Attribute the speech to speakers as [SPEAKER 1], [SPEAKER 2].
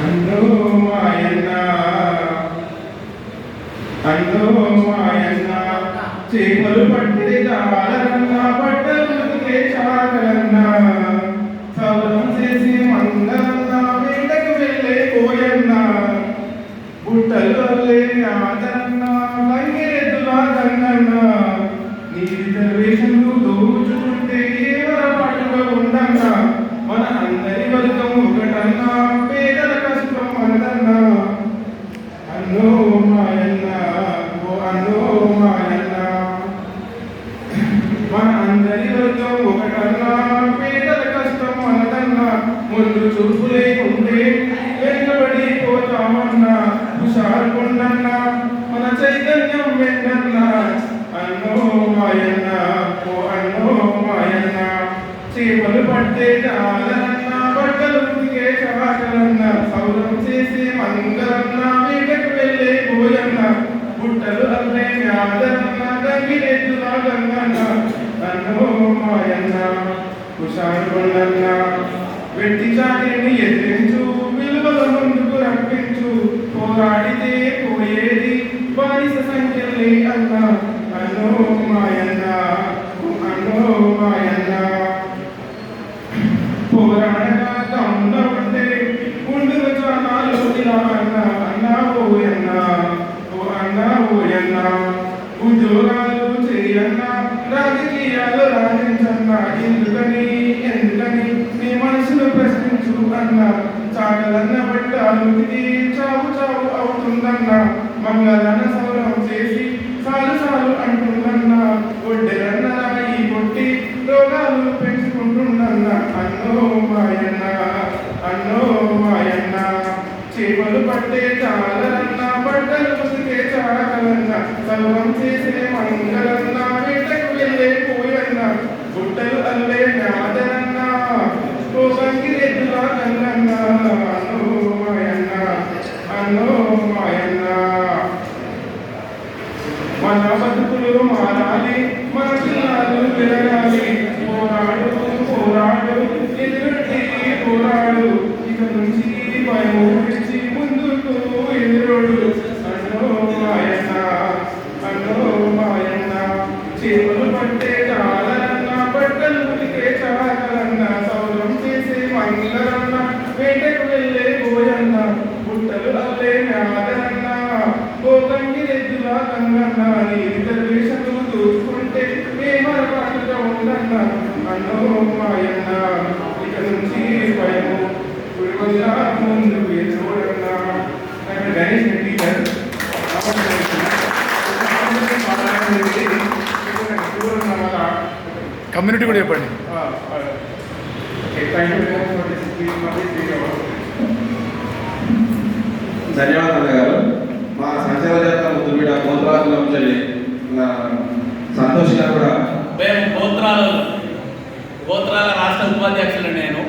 [SPEAKER 1] అందో మాయన్న అందో మాయన్న చేపలు పట్టే జాలరన్న బట్టలు ఉతికే చాకరన్న చేసి మంగళన్న వేటకు వెళ్ళే పోయన్న బుట్టలు లేని ఆదన్న లంగేతులా గంగన్న మనదన్నా ముందు చూపు లేకుంటే వెనుకబడి పోతామన్నా హుషారు మన చైతన్యం వెన్నన్నా అన్నో మాయన్న ఓ అన్నో మాయన్న. చేపలు పట్టే చాలన్న బట్టలు ఉతికే చాకలన్న సౌరం చేసే మంగళన్న వేటకు వెళ్ళే పోయన్న బుట్టలు అల్లే వ్యాధరన్న గంగిరెద్దులా గంగన్న అన్నో మాయన్న హుషారు వెట్టి చాటిని ఎదిరించు విలువల ముందుకు రప్పించు. పోరాడితే పోయేది బానిస సంఖ్యలే అన్న. అన్నో మాయన్న అన్నో మాయన్న పోరాడగా దమ్మున ఉంటే ఉండుగ చానాలు ఇలా అన్న అన్నా ఓయన్న ఓ అన్నా ఓయన్న. ఉద్యోగాలు చేయన్న రాజకీయాలు రాణించన్న. ఎందుకని ఎందుకని? చాకలన్న బట్టాలు ఇది చావు చావు అవుతుందన్న. మంగళన సౌరం చేసి సాలు సాలు అంటుందన్న. ఒడ్డెరన్న రాయి కొట్టి రోగాలు పెంచుకుంటుందన్న. అన్నో మాయన్న అన్నో మాయన్న. చేపలు పట్టే చాలరన్న బట్టలు ఉతికే చాకలన్న సర్వం చేసే మంగళన్న వేటకు వెళ్ళే పోయన్న గుట్టలు అల్లే నాదరన్న ఓ గంగిరెద్దులా గంగన్న అన్నో మాయన్న అన్నో మాయన్న మన బతుకులు మారాలి మన పిల్లలు పెరగాలి పోరాడు పోరాడు ఎదురుటి పోరాడు ఇక నుంచి భయం విడిచి ముందుకు ఎదురోడు అన్నో మాయన్న అన్నో మాయన్న చేపలు పట్టే చాలన్న బట్టలు ఉతికే చాలన్న సౌరం చేసే మంగళన్న వేటకు వెళ్ళే పోయన్న బుట్టలు అల్లే నాదరన్న ఓ గంగిరెద్దులా గంగన్న నీ రిజర్వేషన్లు దూసుకుంటే ఏమరపాటుగా ఉండన్న అన్నో మాయన్న ఇక నుంచి భయము ముందుకు ఎదురుడన్న నాకు గణేష్ రెడ్డి గారు
[SPEAKER 2] కమ్యూనిటీ కూడా చెప్పండి.
[SPEAKER 3] ధన్యవాదాలు గారు. మా సంక్షేమ జాతర ముద్దుబిడ్డ గోత్రాల నుంచి సంతోష్ గారు కూడా
[SPEAKER 4] మేము గోత్రాలు గోత్రాల రాష్ట్ర ఉపాధ్యక్షులు నేను.